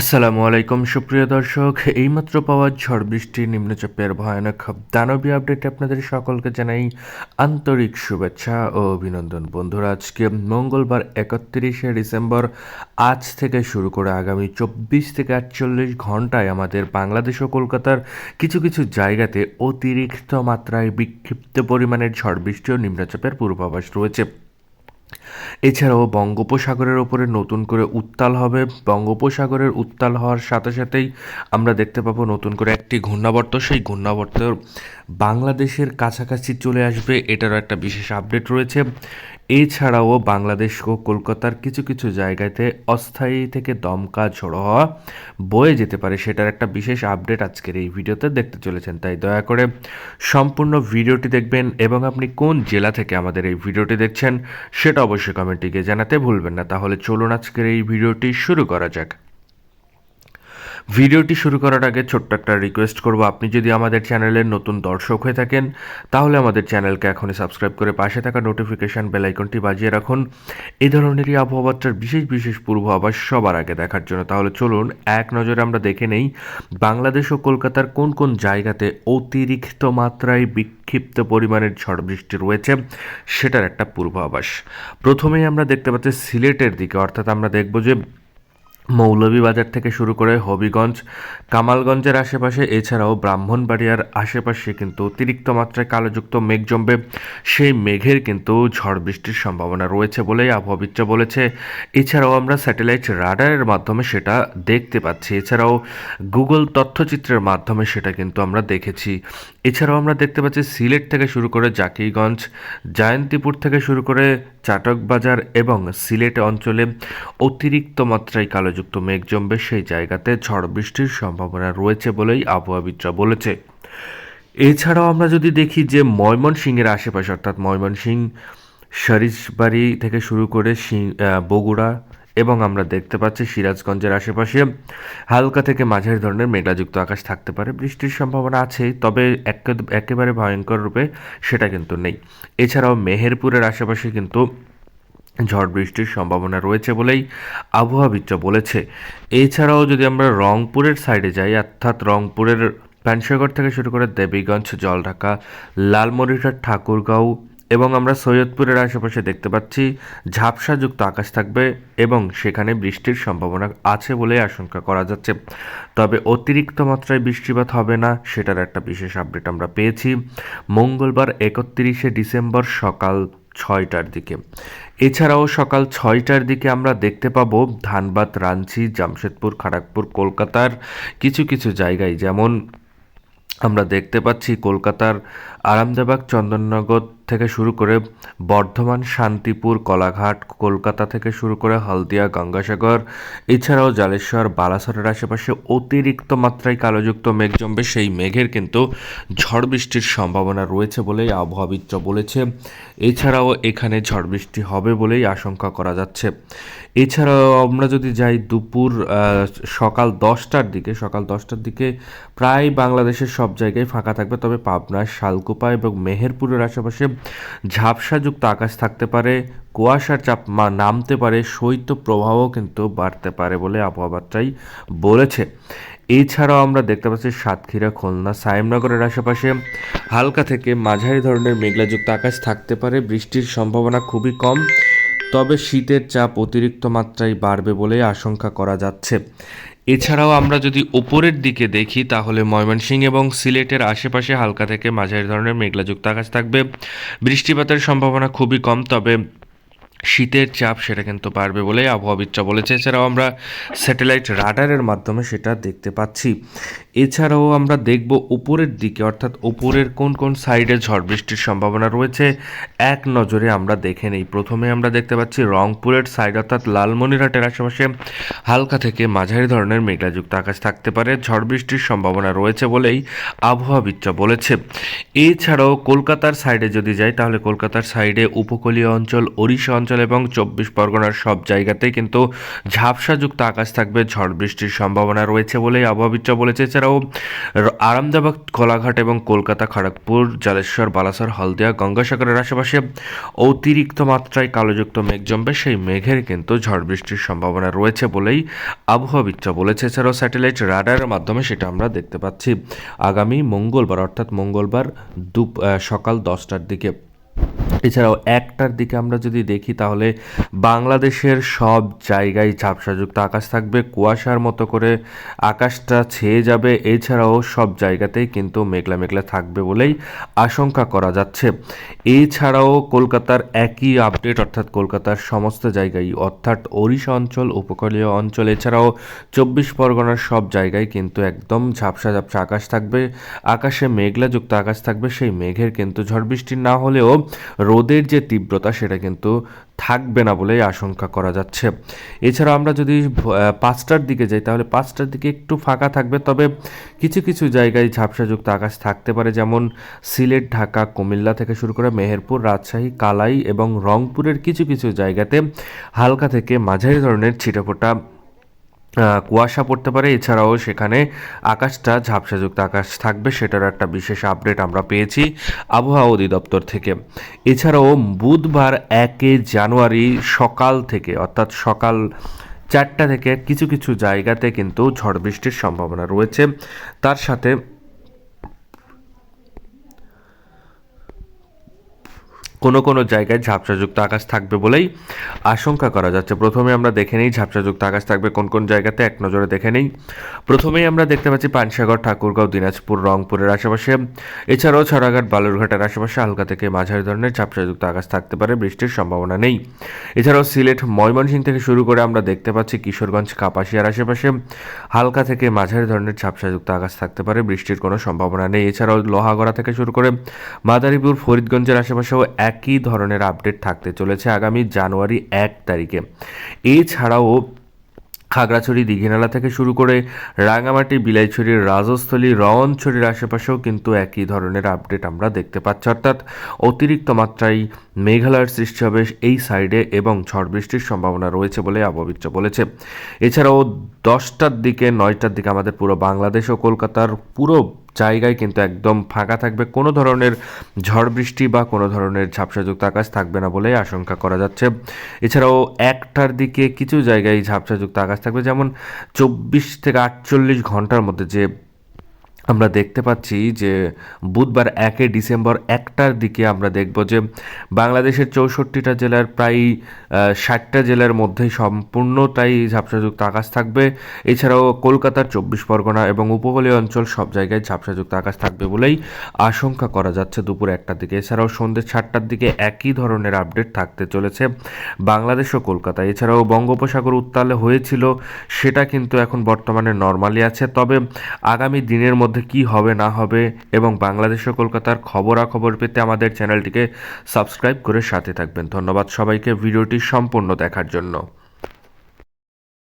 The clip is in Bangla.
আসসালামু আলাইকুম, সুপ্রিয় দর্শক। এইমাত্র পাওয়া ঝড় বৃষ্টি নিম্নচাপের ভয়ানক দানবী আপডেটে আপনাদের সকলকে জানাই আন্তরিক শুভেচ্ছা ও অভিনন্দন। বন্ধুরা, আজকে মঙ্গলবার একত্রিশে ডিসেম্বর, আজ থেকে শুরু করে আগামী চব্বিশ থেকে আটচল্লিশ ঘন্টায় আমাদের বাংলাদেশ ও কলকাতার কিছু কিছু জায়গাতে অতিরিক্ত মাত্রায় বিক্ষিপ্ত পরিমাণের ঝড় বৃষ্টি ও নিম্নচাপের পূর্বাভাস রয়েছে। এছাড়াও বঙ্গোপসাগরের ওপরে নতুন করে উত্তাল হবে। বঙ্গোপসাগরের উত্তাল হওয়ার সাথে সাথেই আমরা দেখতে পাবো নতুন করে একটি ঘূর্ণাবর্ত। সেই ঘূর্ণাবর্ত বাংলাদেশের কাছাকাছি চলে আসবে। এটারও একটা বিশেষ আপডেট রয়েছে। এছাড়াও বাংলাদেশ ও কলকাতার কিছু কিছু জায়গাতে অস্থায়ী থেকে দমকা ঝোড়ো হওয়া বয়ে যেতে পারে, সেটার একটা বিশেষ আপডেট আজকের এই ভিডিওতে দেখতে চলেছেন, তাই দয়া করে সম্পূর্ণ ভিডিওটি দেখবেন এবং আপনি কোন জেলা থেকে আমাদের এই ভিডিওটি দেখছেন সেটা অবশ্যই কমেন্টে গিয়ে জানাতে ভুলবেন না। তাহলে চলুন আজকের এই ভিডিওটি শুরু করা যাক। ভিডিওটি শুরু করার আগে ছোট্ট একটা রিকোয়েস্ট করব। আপনি যদি আমাদের চ্যানেলের নতুন দর্শক হয়ে থাকেন, তাহলে আমাদের চ্যানেলকে এখনই সাবস্ক্রাইব করে পাশে থাকা নোটিফিকেশান বেল আইকনটি বাজিয়ে রাখুন। এই ধরনেরই আবহাওয়াটার বিশেষ বিশেষ পূর্বাভাস সবার আগে দেখার জন্য। তাহলে চলুন, এক নজরে আমরা দেখে নেই, বাংলাদেশ ও কলকাতার কোন কোন জায়গাতে অতিরিক্ত মাত্রায় বিক্ষিপ্ত পরিমাণের ঝড় বৃষ্টি রয়েছে, সেটার একটা পূর্বাভাস প্রথমেই আমরা দেখতে পাচ্ছি সিলেটের দিকে, অর্থাৎ আমরা দেখব যে মৌলভীবাজার থেকে শুরু করে হবিগঞ্জ, কামালগঞ্জের আশেপাশে, এছাড়াও ব্রাহ্মণবাড়িয়ার আশেপাশে কিন্তু অতিরিক্ত মাত্রায় কালোযুক্ত মেঘ জমবে। সেই মেঘের কিন্তু ঝড় বৃষ্টির সম্ভাবনা রয়েছে বলেই আবহাওয়াবিদরা বলেছে। এছাড়াও আমরা স্যাটেলাইট রাডারের মাধ্যমে সেটা দেখতে পাচ্ছি। এছাড়াও গুগল তথ্যচিত্রের মাধ্যমে সেটা কিন্তু আমরা দেখেছি। এছাড়াও আমরা দেখতে পাচ্ছি সিলেট থেকে শুরু করে জাকিগঞ্জ, জায়ন্তীপুর থেকে শুরু করে চাটকবাজার এবং সিলেট অঞ্চলে অতিরিক্ত মাত্রায় কালোযুক্ত মেঘ জমবে, সেই জায়গাতে ঝড় বৃষ্টির সম্ভাবনা রয়েছে বলেই আবহাওয়াবিদরা বলেছে। এছাড়াও আমরা যদি দেখি যে ময়মনসিংহের আশেপাশে, অর্থাৎ ময়মনসিংহ সরিষবাড়ি থেকে শুরু করে বগুড়া এবং আমরা দেখতে পাচ্ছি সিরাজগঞ্জের আশেপাশে হালকা থেকে মাঝারি ধরনের মেঘলাযুক্ত আকাশ থাকতে পারে, বৃষ্টির সম্ভাবনা আছে তবে একেবারে ভয়ঙ্কর রূপে সেটা কিন্তু নেই। এছাড়াও মেহেরপুরের আশেপাশে কিন্তু ঝড় বৃষ্টির সম্ভাবনা রয়েছে বলেই আবহাওয়াবিদরা বলেছে। এছাড়াও যদি আমরা রংপুরের সাইডে যাই, অর্থাৎ রংপুরের প্যানসাগর থেকে শুরু করে দেবীগঞ্জ, জলঢাকা লালমরিরহাট ঠাকুরগাঁও এবং আমরা সৈয়দপুরের আশেপাশে দেখতে পাচ্ছি, ঝাপসাযুক্ত আকাশ থাকবে এবং সেখানে বৃষ্টির সম্ভাবনা আছে বলে আশঙ্কা করা যাচ্ছে। তবে অতিরিক্ত মাত্রায় বৃষ্টিপাত হবে না, সেটার একটা বিশেষ আপডেট আমরা পেয়েছি। মঙ্গলবার একত্রিশে ডিসেম্বর সকাল ছয়টার দিকে। এছাড়াও সকাল ছয়টার দিকে আমরা দেখতে পাব ধানবাদ, রাঞ্চি, জামশেদপুর খড়গপুর কলকাতার কিছু কিছু জায়গায়। যেমন আমরা দেখতে পাচ্ছি কলকাতার আরামদাবাগ, চন্দননগর থেকে শুরু করে বর্ধমান, শান্তিপুর, কলাঘাট, কলকাতা থেকে শুরু করে হলদিয়া, গঙ্গাসাগর, এছাড়াও জালেশ্বর, বালাসরের আশেপাশে অতিরিক্ত মাত্রায় কালোযুক্ত মেঘ জমবে। সেই মেঘের কিন্তু ঝড় বৃষ্টির সম্ভাবনা রয়েছে বলেই আবহাওয়াবিদরা বলেছে। এছাড়াও এখানে ঝড় বৃষ্টি হবে বলেই আশঙ্কা করা যাচ্ছে। এছাড়াও আমরা যদি যাই দুপুর সকাল দশটার দিকে, সকাল দশটার দিকে প্রায় বাংলাদেশের সব জায়গায় ফাঁকা থাকবে। তবে পাবনা শালকুপা এবং মেহেরপুরের আশেপাশে ঝাপসাযুক্ত আকাশ থাকতে পারে, কুয়াশার চাপ মা নামতে পারে, শৈত্য প্রবাহও কিন্তু বাড়তে পারে বলে আবহাওয়াটাই বলেছে। এছাড়াও আমরা দেখতে পাচ্ছি সাতক্ষীরা, খুলনা, সায়েমনগরের আশেপাশে হালকা থেকে মাঝারি ধরনের মেঘলাযুক্ত আকাশ থাকতে পারে, বৃষ্টির সম্ভাবনা খুবই কম, তবে শীতের চাপ অতিরিক্ত মাত্রায় বাড়বে বলে আশঙ্কা করা যাচ্ছে। এছাড়াও আমরা যদি ওপরের দিকে দেখি, তাহলে ময়মনসিং এবং সিলেটের আশেপাশে হালকা থেকে মাঝারি ধরনের মেঘলাযুক্ত আকাশ থাকবে। বৃষ্টিপাতের সম্ভাবনা খুবই কম, তবে শীতের চাপ সেটা কিন্তু বাড়বে বলে আবহাওয়াবিদরা বলেছে এছাড়াও আমরা স্যাটেলাইট রাডারের মাধ্যমে সেটা দেখতে পাচ্ছি। এছাড়াও আমরা দেখব উপরের দিকে, অর্থাৎ উপরের কোন কোন সাইডে ঝড় বৃষ্টির সম্ভাবনা রয়েছে, এক নজরে আমরা দেখে নেই। প্রথমে আমরা দেখতে পাচ্ছি রংপুরের সাইড অর্থাৎ লালমনিরহাটের আশেপাশে হালকা থেকে মাঝারি ধরনের মেঘলাযুক্ত আকাশ থাকতে পারে। ঝড় বৃষ্টির সম্ভাবনা রয়েছে বলেই আবহাওয়াবিদরা বলেছে। এছাড়াও কলকাতার সাইডে যদি যাই, তাহলে কলকাতার সাইডে উপকূলীয় অঞ্চল, ওড়িশা অঞ্চল এবং চব্বিশ পরগনার সব জায়গাতেই কিন্তু ঝাপসাযুক্ত আকাশ থাকবে। ঝড় বৃষ্টির সম্ভাবনা রয়েছে বলেই আবহাওয়াবিদরা বলেছে। এছাড়াও এছাড়াও আরামদাবাদ, কোলাঘাট এবং কলকাতা, খড়গপুর, জলেশ্বর, বালাসর, হলদিয়া, গঙ্গাসাগরের আশেপাশে অতিরিক্ত মাত্রায় কালোযুক্ত মেঘ জমবে। সেই মেঘের কিন্তু ঝড় বৃষ্টির সম্ভাবনা রয়েছে বলেই আবহাওয়াবিদরা বলেছে। এছাড়াও স্যাটেলাইট রাডারের মাধ্যমে সেটা আমরা দেখতে পাচ্ছি। আগামী মঙ্গলবার, অর্থাৎ মঙ্গলবার দুপ সকাল দশটার দিকে এছাড়াও একটার দিকে আমরা যদি দেখি তাহলে বাংলাদেশের সব জায়গায় ঝাপসাযুক্ত আকাশ থাকবে। কুয়াশার মতো করে আকাশটা ছেয়ে যাবে। এছাড়াও সব জায়গাতেই কিন্তু মেঘলা মেঘলা থাকবে বলেই আশঙ্কা করা যাচ্ছে। এছাড়াও কলকাতার একই আপডেট, অর্থাৎ কলকাতার সমস্ত জায়গায়, অর্থাৎ ওড়িশা অঞ্চল, উপকূলীয় অঞ্চল, এছাড়াও চব্বিশ পরগনার সব জায়গায় কিন্তু একদম ঝাপসা ঝাপসা আকাশ থাকবে। আকাশে মেঘলাযুক্ত আকাশ থাকবে। সেই মেঘের কিন্তু ঝড় বৃষ্টি না হলেও রোদের যে তীব্রতা, সেটা কিন্তু থাকবে না বলেই আশঙ্কা করা যাচ্ছে। এছাড়া আমরা যদি পাঁচটার দিকে যাই, তাহলে পাঁচটার দিকে একটু ফাঁকা থাকবে। তবে কিছু কিছু জায়গায় ঝাপসাযুক্ত আকাশ থাকতে পারে, যেমন সিলেট, ঢাকা, কুমিল্লা থেকে শুরু করে মেহেরপুর, রাজশাহী, কালাই এবং রংপুরের কিছু কিছু জায়গাতে হালকা থেকে মাঝারি ধরনের ছিটেফোঁটা কুয়াশা পড়তে পারে। এছাড়াও সেখানে আকাশটা ঝাপসাযুক্ত আকাশ থাকবে, সেটার একটা বিশেষ আপডেট আমরা পেয়েছি আবহাওয়া অধিদপ্তর থেকে। এছাড়াও বুধবার একে জানুয়ারি সকাল থেকে, অর্থাৎ সকাল চারটা থেকে কিছু কিছু জায়গাতে কিন্তু ঝড় বৃষ্টির সম্ভাবনা রয়েছে। তার সাথে কোনো কোনো জায়গায় ঝাপসাযুক্ত আকাশ থাকবে বলেই আশঙ্কা করা যাচ্ছে। প্রথমে আমরা দেখে নিই ঝাপসাযুক্ত আকাশ থাকবে কোন কোন জায়গাতে, এক নজরে দেখে নিই। প্রথমেই আমরা দেখতে পাচ্ছি পানসাগর, ঠাকুরগাঁও, দিনাজপুর, রংপুরের আশেপাশে। এছাড়াও ছড়াঘাট, বালুরঘাটের আশেপাশে হালকা থেকে মাঝারি ধরনের ঝাপসাযুক্ত আকাশ থাকতে পারে, বৃষ্টির সম্ভাবনা নেই। এছাড়াও সিলেট ময়মনসিং থেকে শুরু করে আমরা দেখতে পাচ্ছি কিশোরগঞ্জ, কাপাসিয়ার আশেপাশে হালকা থেকে মাঝারি ধরনের ঝাপসাযুক্ত আকাশ থাকতে পারে, বৃষ্টির কোনো সম্ভাবনা নেই। এছাড়াও লোহাগড়া থেকে শুরু করে মাদারীপুর, ফরিদগঞ্জের আশেপাশেও একই ধরনের আপডেট থাকতে চলেছে আগামী জানুয়ারি এক তারিখে। এছাড়াও খাগড়াছড়ি, দীঘিনালা থেকে শুরু করে রাঙামাটি বিলাইছড়ির রাজস্থলী রওনছড়ির আশেপাশেও কিন্তু একই ধরনের আপডেট আমরা দেখতে পাচ্ছি। অর্থাৎ অতিরিক্ত মাত্রায় মেঘালয়ের সৃষ্টি হবে এই সাইডে এবং ঝড় বৃষ্টির সম্ভাবনা রয়েছে বলে আবহাওয়িদরা বলেছে। এছাড়াও দশটার দিকে, নয়টার দিকে আমাদের পুরো বাংলাদেশ ও কলকাতার পুরো জায়গায় কিন্তু একদম ফাঁকা থাকবে। কোনো ধরনের ঝড় বৃষ্টি বা কোনো ধরনের ঝাপসাযুক্ত আকাশ থাকবে না বলে আশঙ্কা করা যাচ্ছে। এছাড়াও একটার দিকে কিছু জায়গায় ঝাপসাযুক্ত আকাশ থাকবে। যেমন চব্বিশ থেকে আটচল্লিশ ঘণ্টার মধ্যে যে আমরা দেখতে পাচ্ছি যে বুধবার একে ডিসেম্বর একটার দিকে আমরা দেখব যে বাংলাদেশের চৌষট্টিটা জেলার প্রায় ষাটটা জেলার মধ্যেই সম্পূর্ণটাই ঝাপসাযুক্ত আকাশ থাকবে। এছাড়াও কলকাতার চব্বিশ পরগনা এবং উপকূলীয় অঞ্চল সব জায়গায় ঝাপসাযুক্ত আকাশ থাকবে বলেই আশঙ্কা করা যাচ্ছে দুপুর একটার দিকে। এছাড়াও সন্ধ্যে সাতটার দিকে একই ধরনের আপডেট থাকতে চলেছে বাংলাদেশ ও কলকাতা। এছাড়াও বঙ্গোপসাগর উত্তালে হয়েছিল, সেটা কিন্তু এখন বর্তমানে নর্মালি আছে। তবে আগামী দিনের মধ্যে কি হবে, না হবে এবং বাংলাদেশ ও কলকাতার খবরাখবর পেতে আমাদের চ্যানেলটিকে সাবস্ক্রাইব করে সাথে থাকবেন। ধন্যবাদ সবাইকে, ভিডিওটি সম্পূর্ণ দেখার জন্য।